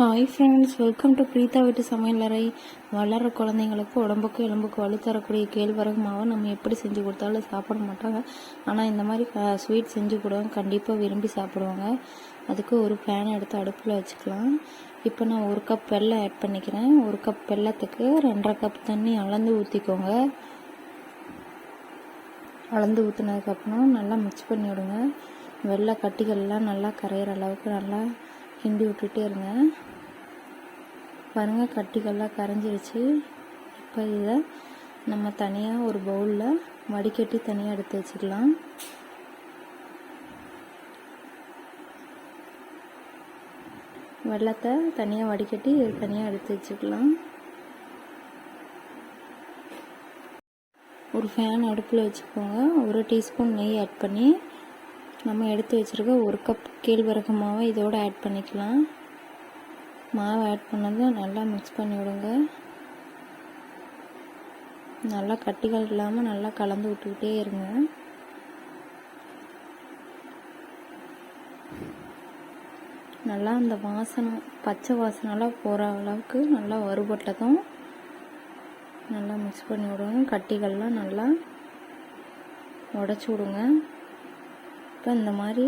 Hi friends welcome to Preetha வீட்டு சமையலறை வளர்கிற குழந்தைங்களுக்கு உடம்புக்கு எலும்புக்கு வலு தரக்கூடிய கேழ்வரகு மாவை நம்ம எப்படி செஞ்சு கொடுத்தாலும் சாப்பிட மாட்டாங்க. ஆனால் இந்த மாதிரி ஸ்வீட் செஞ்சு கொடுவாங்க கண்டிப்பாக விரும்பி சாப்பிடுவாங்க. அதுக்கு ஒரு பேன் எடுத்து அடுப்பில் வச்சுக்கலாம். இப்போ நான் ஒரு கப் வெள்ளம் ஆட் பண்ணிக்கிறேன். ஒரு கப் வெள்ளத்துக்கு ரெண்டரை கப் தண்ணி அளந்து ஊற்றிக்கோங்க அளந்து ஊற்றினதுக்கப்புறம் நல்லா மிக்ஸ் பண்ணி விடுங்க வெள்ளை கட்டிகள்லாம் நல்லா கரையிற அளவுக்கு நல்லா கிண்டி விட்டுட்டே இருங்க பாருங்கள் கட்டிகள்லாம் கரைஞ்சிருச்சு. இப்போ இதை நம்ம தனியாக ஒரு பவுலில் வடிகட்டி தனியாக எடுத்து வச்சுக்கலாம். வெள்ளத்தை தனியாக வடிகட்டி தனியாக எடுத்து வச்சுக்கலாம். ஒரு ஃபேன் அடுப்பில் வச்சுக்கோங்க. ஒரு டீஸ்பூன் நெய் ஆட் பண்ணி நம்ம எடுத்து வச்சுருக்க ஒரு கப் கேழ்வரகு மாவை இதோடு ஆட் பண்ணிக்கலாம். மாவை ஆட் பண்ணதும் நல்லா மிக்ஸ் பண்ணி விடுங்க. நல்லா கட்டிகள் இல்லாமல் நல்லா கலந்து விட்டுக்கிட்டே இருங்க. நல்லா அந்த வாசனை பச்சை வாசனைலாம் போகிற அளவுக்கு நல்லா வறுபட்டதும் நல்லா மிக்ஸ் பண்ணி விடுங்க. கட்டிகள்லாம் நல்லா உடச்சி விடுங்க. இப்போ இந்த மாதிரி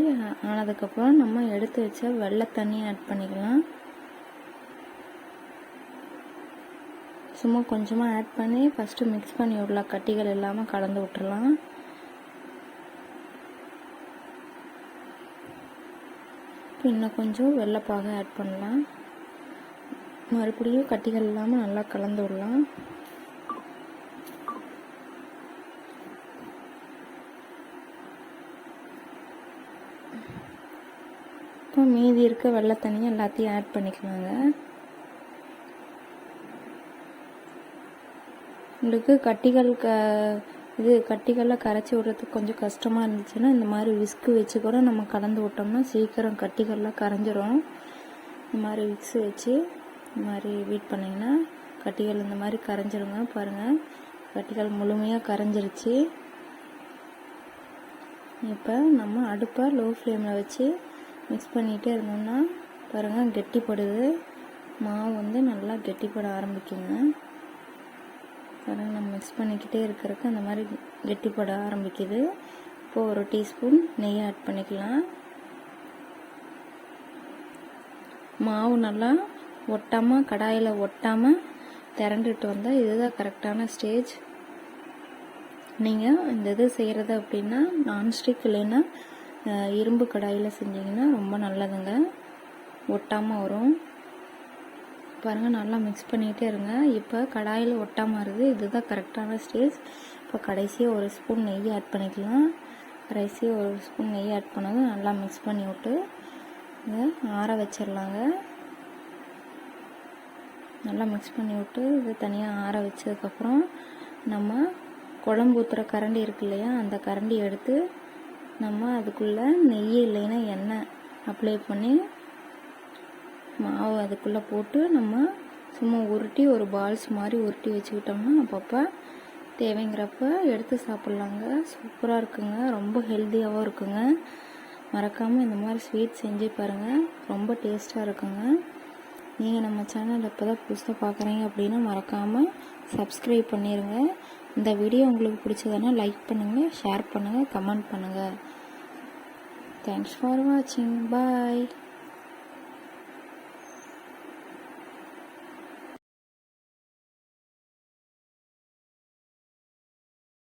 ஆனதுக்கப்புறம் நம்ம எடுத்து வச்ச வெள்ளை தண்ணியை ஆட் பண்ணிக்கலாம். சும்மா கொஞ்சமாக ஆட் பண்ணி ஃபஸ்ட்டு மிக்ஸ் பண்ணி விடலாம் கட்டிகள் இல்லாமல் கலந்து விட்டுறலாம். இன்னும் கொஞ்சம் வெள்ளைப்பாக ஆட் பண்ணலாம். மறுபடியும் கட்டிகள் இல்லாமல் நல்லா கலந்து விடலாம். இப்போ மீதி இருக்க வெள்ளை தண்ணியை எல்லாத்தையும் ஆட் பண்ணிக்கலாங்க. உங்களுக்கு கட்டிகள் க இது கட்டிகளில் கரைச்சி விடுறதுக்கு கொஞ்சம் கஷ்டமாக இருந்துச்சுன்னா இந்த மாதிரி விஸ்கு வச்சு கூட நம்ம கலந்து விட்டோம்னா சீக்கிரம் கட்டிகள்லாம் கரைஞ்சிரும். இந்த மாதிரி விக்ஸ் வச்சு இந்த மாதிரி வீட் பண்ணிங்கன்னா கட்டிகள் இந்த மாதிரி கரைஞ்சிருங்க பாருங்கள் கட்டிகள் முழுமையாக கரைஞ்சிருச்சு. இப்போ நம்ம அடுப்பை லோ ஃப்ளேமில் வச்சு மிக்ஸ் பண்ணிகிட்டே இருந்தோம்னா பாருங்கள் கெட்டிப்படுது. மாவு வந்து நல்லா கெட்டிப்பட ஆரம்பிக்குங்க. பாருங்கள் நம்ம மிக்ஸ் பண்ணிக்கிட்டே இருக்கிறதுக்கு அந்த மாதிரி கெட்டிப்பட ஆரம்பிக்குது. இப்போது ஒரு டீஸ்பூன் நெய் ஆட் பண்ணிக்கலாம். மாவு நல்லா ஒட்டாமல் கடாயில் ஒட்டாமல் திரண்டுட்டு வந்தால் இதுதான் கரெக்டான ஸ்டேஜ் நீங்கள் இந்த இது செய்கிறது அப்படின்னா நான்ஸ்டிக் இல்லைன்னா இரும்பு கடாயில் செஞ்சிங்கன்னா ரொம்ப நல்லதுங்க. ஒட்டாமல் வரும். பாருங்கள் நல்லா மிக்ஸ் பண்ணிகிட்டே இருங்க. இப்போ கடாயில் ஒட்டாமல் வருது. இதுதான் கரெக்டான ஸ்டேஜ் இப்போ கடைசியாக ஒரு ஸ்பூன் நெய் ஆட் பண்ணிக்கலாம். கடைசியாக ஒரு ஸ்பூன் நெய் ஆட் பண்ணதும் நல்லா மிக்ஸ் பண்ணி விட்டு இதை ஆற வச்சிடலாங்க. நல்லா மிக்ஸ் பண்ணி விட்டு இது தனியாக ஆற வச்சதுக்கப்புறம் நம்ம குழம்பு ஊற்றுற கரண்டி இருக்கு இல்லையா அந்த கரண்டி எடுத்து நம்ம அதுக்குள்ளே நெய் இல்லைன்னா எண்ணெய் அப்ளை பண்ணி மாவு அதுக்குள்ளே போட்டு நம்ம சும்மா உருட்டி ஒரு பால்ஸ் மாதிரி உருட்டி வச்சுக்கிட்டோம்னா அப்பப்போ தேவைங்கிறப்ப எடுத்து சாப்பிட்லாங்க. சூப்பராக இருக்குங்க. ரொம்ப ஹெல்த்தியாகவும் இருக்குங்க. மறக்காமல் இந்த மாதிரி ஸ்வீட் செஞ்சு பாருங்கள் ரொம்ப டேஸ்ட்டாக இருக்குங்க. நீங்கள் நம்ம சேனல் இப்போ தான் புதுசாக பார்க்குறீங்க அப்படின்னா மறக்காமல் சப்ஸ்கிரைப் பண்ணிடுங்க இந்த வீடியோ உங்களுக்கு பிடிச்சதுன்னா லைக் பண்ணுங்கள் ஷேர் பண்ணுங்கள் கமெண்ட் பண்ணுங்கள் தேங்க்ஸ் ஃபார் வாட்சிங் பாய்